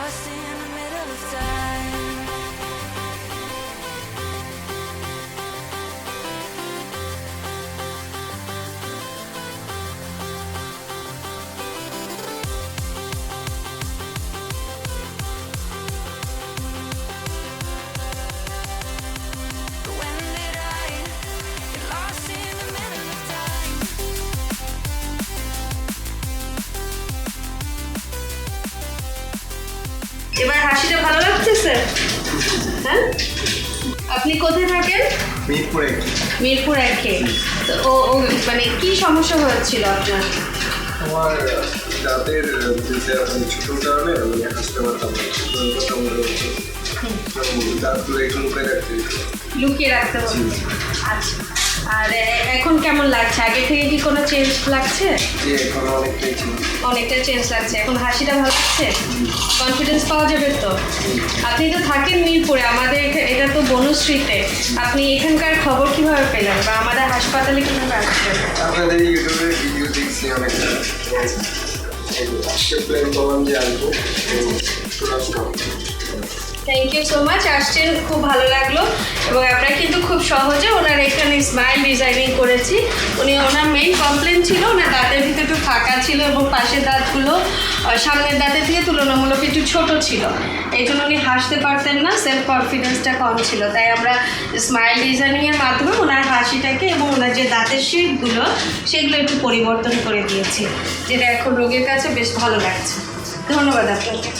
I see এবার হাসিটা ভালো লাগছে স্যার? হ্যাঁ? আপনি কোথায় থাকেন? মিরপুর এক মিরপুর একে তো ও মানে কি সমস্যা হচ্ছিল আপনার? আমার দাঁতের ছোটো কারণে আমি হাসতে পারতাম দাঁতগুলো একটু লুকিয়ে রাখতে লুকিয়ে আচ্ছা আর এখন কেমন লাগছে আগে থেকে কি কোনো চেঞ্জ লাগছে অনেকটা চেঞ্জ লাগছে এখন হাসিটা ভালো লাগছে কনফিডেন্স পাওয়া যাবে তো আপনি তো থাকেন মিরপুরে আমাদের এটা তো বনশ্রীতে আপনি এখানকার খবর কীভাবে পেলেন বা আমাদের হাসপাতালে কীভাবে আসছেন আপনাদের ইউটিউবের ভিডিও দেখছি অনেকটা আজকে প্ল্যান করলাম যে আসব থ্যাংক ইউ সো মাচ আসছেন খুব ভালো লাগল এবং আমরা কিন্তু খুব সহজে ওনার এখানে স্মাইল ডিজাইনিং করেছি। উনি ওনার মেইন কমপ্লেন ছিল, ওনার দাঁতের ভিতরে একটু ফাঁকা ছিল এবং পাশের দাঁতগুলো সামনের দাঁতের থেকে তুলনামূলক একটু ছোট ছিল। এই জন্য উনি হাসতে পারতেন না সেলফ কনফিডেন্সটা কম ছিল। তাই আমরা স্মাইল ডিজাইনিংয়ের মাধ্যমে ওনার হাসিটাকে এবং ওনার যে দাঁতের শেপগুলো সেগুলো একটু পরিবর্তন করে দিয়েছি, যেটা এখন রোগের কাছে বেশ ভালো লাগছে। ধন্যবাদ আপনাকে।